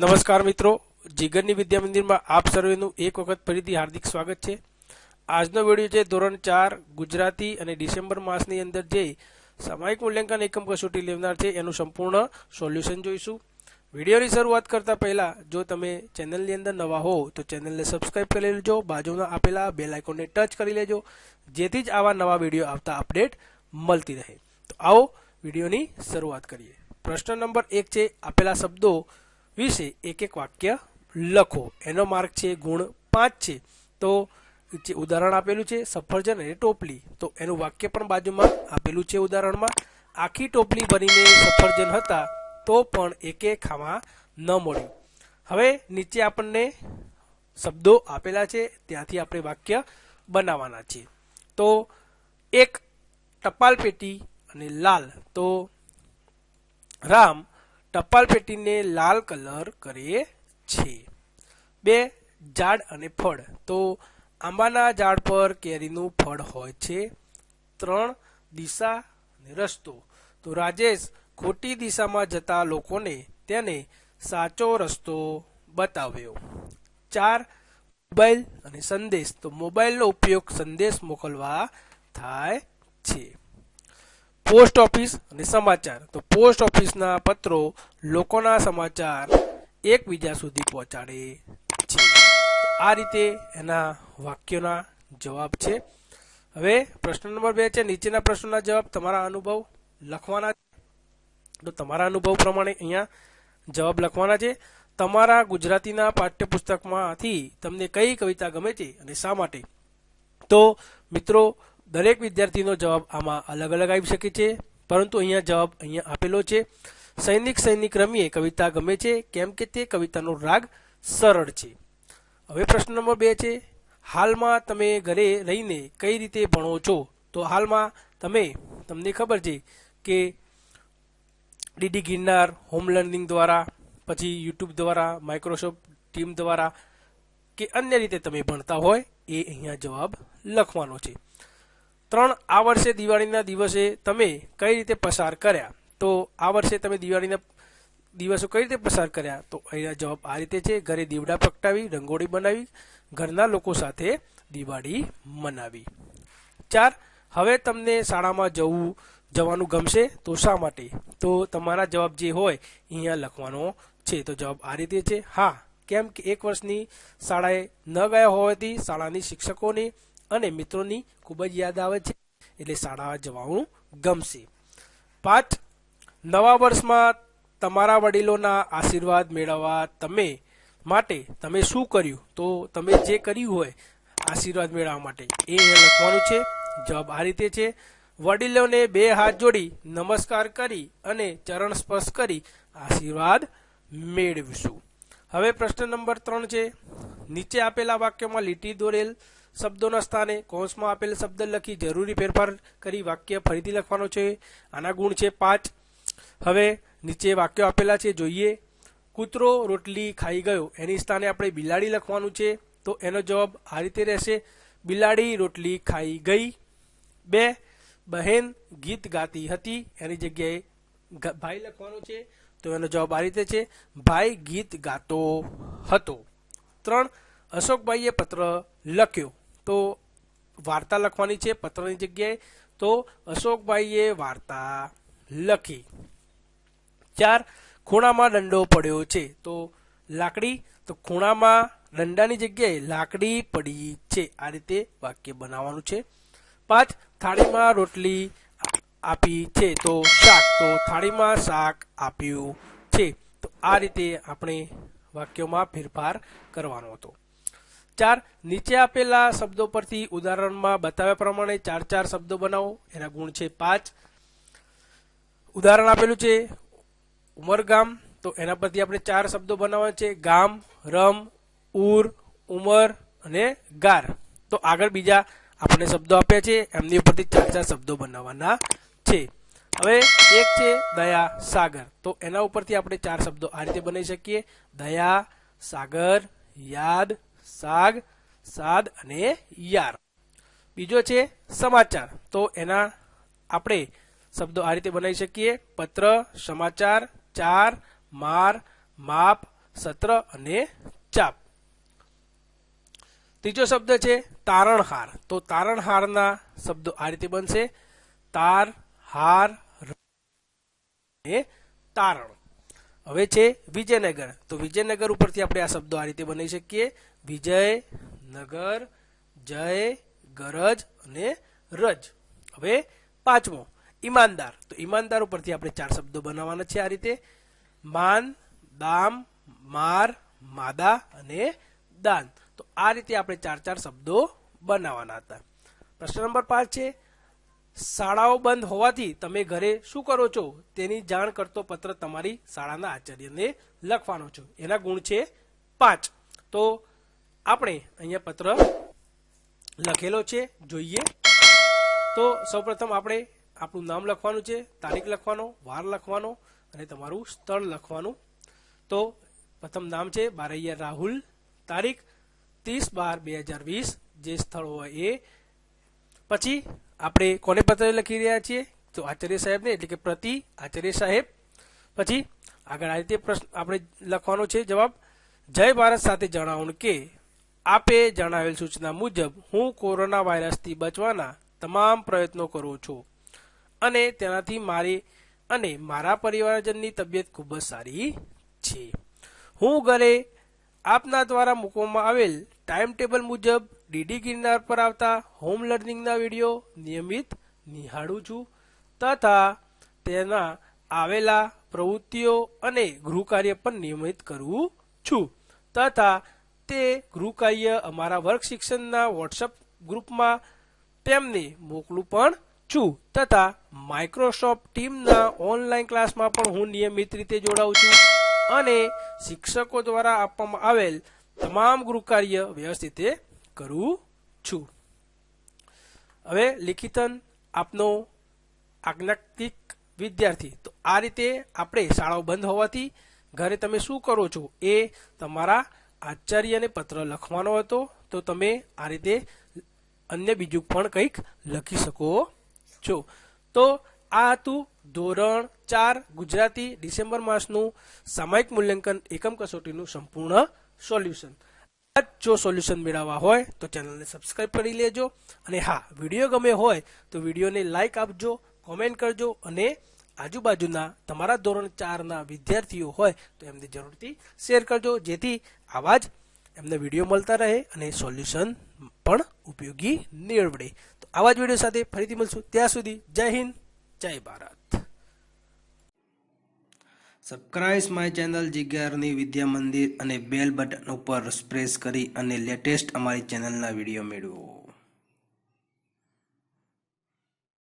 નમસ્કાર મિત્રો. જીગરની વિદ્યા મંદિરમાં આપ સર્વેનું એક વખત ફરીથી હાર્દિક સ્વાગત છે. આજનો વીડિયો છે ધોરણ ચાર, ગુજરાતી અને ડિસેમ્બર માસની અંદર જે સામાયિક મૂલ્યાંકન એકમ કસોટી લેવનાર છે, એનું સંપૂર્ણ સોલ્યુશન જોઈશું. વિડીયોની શરૂઆત કરતા પહેલા, જો તમે ચેનલની અંદર નવા હો, તો ચેનલને સબસ્ક્રાઇબ કરી લેજો બાજુમાં આપેલા બેલ આઇકોનને ટચ કરી લેજો, જેથી જ આવા નવા વીડિયો આવતા અપડેટ મળતી રહે. તો આવો વિડીયોની શરૂઆત કરીએ. પ્રશ્ન નંબર એક છે, આપેલા શબ્દો વિશે એક એક વાક્ય લખો. એનો માર્ક છે, ગુણ પાંચ છે. તો જે ઉદાહરણ આપેલું છે, સફરજન અને ટોપલી. તો એનું વાક્ય પણ બાજુમાં આપેલું છે ઉદાહરણમાં, આખી ટોપલી ભરીને સફરજન હતા, તો પણ એકે ખાવા ન મળ્યું. હવે નીચે આપણને શબ્દો આપેલા છે, ત્યાંથી આપણે વાક્ય બનાવવાના છે તો એક ટપાલ પેટી અને લાલ. તો રામ ટપાલ પેટીને લાલ કલર કરે છે. બે, ઝાડ અને ફળ. તો આંબાના ઝાડ પર કેરીનું ફળ હોય છે. ત્રણ, દિશા અને રસ્તો. તો રાજેશ, ખોટી દિશામાં જતા લોકોને તેને સાચો રસ્તો બતાવ્યો. ચાર, મોબાઈલ અને સંદેશ. તો મોબાઈલનો ઉપયોગ સંદેશ મોકલવા થાય છે. પોસ્ટ ઓફિસ અને સમાચાર. તો પોસ્ટ ઓફિસના પત્રો લોકોના સમાચાર એકબીજા સુધી પહોંચાડે છે. આ રીતે એના વાક્યોના જવાબ છે. હવે પ્રશ્ન નંબર બે છે. નીચેના પ્રશ્નોના જવાબ તમારા અનુભવ લખવાના તો તમારા અનુભવ પ્રમાણે અહીંયા જવાબ લખવાના છે. તમારા ગુજરાતીના પાઠ્યપુસ્તકમાંથી તમને કઈ કવિતા ગમે છે અને શા માટે? તો મિત્રો દરેક વિદ્યાર્થીનો જવાબ આમાં અલગ અલગ આવી શકે છે, પરંતુ અહીંયા જવાબ અહીંયા આપેલો છે. સૈનિક સૈનિક રમીએ, કવિતા ગમે છે, કેમ કે તે કવિતાનો રાગ સરળ છે. હવે પ્રશ્ન નંબર બે છે, હાલમાં તમે ઘરે રહીને કઈ રીતે ભણો છો? તો હાલમાં તમે, તમને ખબર છે કે ડીડી ગિરનાર, હોમ લર્નિંગ દ્વારા, પછી યુટ્યુબ દ્વારા, માઇક્રોસોફ્ટ ટીમ દ્વારા કે અન્ય રીતે તમે ભણતા હોય એ અહીંયા જવાબ લખવાનો છે. ત્રણ, આ વર્ષે દિવાળીના દિવસે તમે કઈ રીતે પસાર કર્યા? તો આ વર્ષે તમે દિવાળીના દિવસો કઈ રીતે પસાર કર્યા? તો અહીંયા જવાબ આ રીતે છે. ઘરે દીવડા પ્રગટાવી રંગોળી બનાવી, ઘરના લોકો સાથે દિવાળી મનાવી. ચાર, હવે તમને શાળામાં જવું, જવાનું ગમશે તો શા માટે? તો તમારા જવાબ જે હોય, અહીંયા લખવાનો છે. તો જવાબ આ રીતે છે. હા, કેમ કે એક વર્ષની શાળાએ ન ગયા હોવાથી શાળાની શિક્ષકોની અને મિત્રોની ખૂબ જ યાદ આવે છે, એટલે શાળા જવાનું ગમશે. પાંચ નવા વર્ષમાં તમારા વડીલોના આશીર્વાદ મેળવવા તમે માટે તમે શું કર્યું? તો તમે જે કર્યું હોય, આશીર્વાદ મેળવવા માટે એ લખવાનું છે. જવાબ આ રીતે છે. વડીલોને બે હાથ જોડી નમસ્કાર કરી અને ચરણ સ્પર્શ કરી આશીર્વાદ મેળવીશું. હવે પ્રશ્ન નંબર ત્રણ છે. નીચે આપેલા વાક્યમાં લીટી દોરેલ શબ્દોના સ્થાને કૌંસમાં આપેલ શબ્દ લખી જરૂરી ફેરફાર કરી વાક્ય ફરીથી લખવાનો છે. આના ગુણ છે પાંચ. હવે નીચે વાક્યો આપેલા છે, જોઈએ. કૂતરો રોટલી ખાઈ ગયો, એની સ્થાને આપણે બિલાડી લખવાનું છે, તો એનો જવાબ આ રીતે રહેશે. બિલાડી રોટલી ખાઈ ગઈ. બે, બહેન ગીત ગાતી હતી, એની જગ્યાએ ભાઈ લખવાનો છે, તો એનો જવાબ આ રીતે છે. ભાઈ ગીત ગાતો હતો. ત્રણ, અશોકભાઈએ પત્ર લખ્યો. તો વાર્તા લખવાની છે, પત્રની જગ્યાએ. તો અશોકભાઈએ વાર્તા લખી. ચાર, ખૂણામાં દંડો પડ્યો છે. તો લાકડી, તો ખૂણામાં દંડાની જગ્યાએ લાકડી પડી છે. આ રીતે વાક્ય બનાવવાનું છે. પાંચ, થાળીમાં રોટલી આપી છે. તો શાક, તો થાળીમાં શાક આપ્યું છે. તો આ રીતે આપણે વાક્યોમાં ફેરફાર કરવાનો હતો. ચાર નીચે આપેલા શબ્દો પરથી ઉદાહરણમાં બતાવ્યા પ્રમાણે ચાર ચાર શબ્દો બનાવો. એના ગુણ છે પાંચ. ઉદાહરણ આપેલું છે ઉમરગામ. તો એના પરથી આપણે ચાર શબ્દો બનાવવાના છે ગામ, રમ, ઉર, ઉમર અને ગાર. તો આગળ બીજા આપણે શબ્દો આપ્યા છે. એમની ઉપરથી ચાર ચાર શબ્દો બનાવવાના છે. હવે એક છે દયા સાગર. તો એના ઉપરથી આપણે ચાર શબ્દો આ રીતે બનાવી શકીએ. દયા સાગર, યાદ સાગ, સાદ અને યાર. બીજો છે સમાચાર. તો એના આપણે શબ્દો આ રીતે બનાવી શકીએ. પત્ર, સમાચાર, ચાર, માર, માપ, સત્ર અને ચાપ. ત્રીજો શબ્દ છે તારણહાર. તો તારણહારના શબ્દો આ રીતે બનશે. તાર, હાર અને તારણ. હવે છે વિજયનગર. તો વિજયનગર ઉપરથી આપણે આ શબ્દો આ રીતે બનાવી શકીએ. વિજય નગર જય, ગરજ અને રજ. હવે પાંચમો, ઈમાનદાર. તો ઈમાનદાર ઉપરથી આપણે ચાર શબ્દો બનાવવાના છે આ રીતે. માન, દામ, માર, માદા અને દાન. તો આ રીતે આપણે ચાર ચાર શબ્દો બનાવવાના હતા. પ્રશ્ન નંબર પાંચ છે શાળાઓ બંધ હોવાથી તમે ઘરે શું કરો છો? તેની જાણ કરતો પત્ર તમારી શાળાના આચાર્યને લખવાનો છો. એના ગુણ છે પાંચ. તો આપણે અહીંયા પત્ર લખેલો છે. જોઈએ. તો સૌપ્રથમ આપણે આપણું નામ લખવાનું છે, તારીખ લખવાનો, વાર લખવાનો અને તમારું સ્થળ લખવાનું. તો પ્રથમ નામ છે બારૈયા રાહુલ. તારીખ ત્રીસ બાર બે હજાર વીસ. જે સ્થળ હોય એ. પછી આપણે કોને પત્ર લખી રહ્યા છીએ? તો આચાર્ય સાહેબને, એટલે કે પ્રતિ આચાર્ય સાહેબ. પછી આગળ આ રીતે પ્રશ્ન આપણે લખવાનો છે જવાબ. જય ભારત સાથે જણાવું કે આપે જણાવેલ સૂચના મુજબ હું કોરોના વાયરસથી બચવાના તમામ પ્રયત્નો કરું છું. અને તેનાથી મારી અને મારા પરિવારજનની તબિયત ખૂબ જ સારી છે. હું ઘરે આપના દ્વારા મૂકવામાં આવેલ ટાઈમ ટેબલ મુજબ ડીડી ગિરનાર પર આવતા હોમ લર્નિંગના વીડિયો નિયમિત નિહાળું છું તથા તેના આવેલા પ્રવૃત્તિઓ અને ગૃહકાર્ય પણ નિયમિત કરું છું તથા તે ગૃહકાર્ય અમારા વર્ગ શિક્ષણના વોટ્સઅપ ગ્રુપમાં તેમને મોકલું પણ છું તથા માઇક્રોસોફ્ટ ટીમના ઓનલાઈન ક્લાસમાં પણ હું નિયમિત રીતે જોડાઉં છું અને શિક્ષકો દ્વારા આપવામાં આવેલ તમામ ગૃહકાર્ય વ્યવસ્થિત કરું છું. હવે લિખિતન આપનો આજ્ઞાતિક વિદ્યાર્થી. તો આ રીતે આપણે શાળાઓ બંધ હોવાથી ઘરે તમે શું કરો છો? એ તમારા આચાર્યને પત્ર લખવાનો હતો. તો તમે આ રીતે અન્ય બીજું પણ કંઈક લખી શકો છો. તો આ હતું ધોરણ ચાર, ગુજરાતી ડિસેમ્બર માસનું સામાયિક મૂલ્યાંકન એકમ કસોટીનું સંપૂર્ણ સોલ્યુશન. જ સોલ્યુશન મેળવવા હોય તો ચેનલને સબસ્ક્રાઇબ કરી લેજો. અને હા, વીડિયો ગમે હોય તો વિડીયોને લાઇક આપજો, કોમેન્ટ કરજો અને આજુબાજુના તમારા ધોરણ ચારના વિદ્યાર્થીઓ હોય તો એમને જરૂરથી શેર કરજો. જેથી આવા જ એમને વીડિયો મળતા રહે અને સોલ્યુશન પણ ઉપયોગી નીવડે. તો આવા જ વીડિયો સાથે ફરીથી મળશું. ત્યાં સુધી જય હિન્દ, જય ભારત. સબસ્ક્રાઇબ માય ચેનલ જિજ્ઞારની વિદ્યા મંદિર અને બેલ બટન ઉપર પ્રેસ કરી અને લેટેસ્ટ અમારી ચેનલના વીડિયો મેળવો.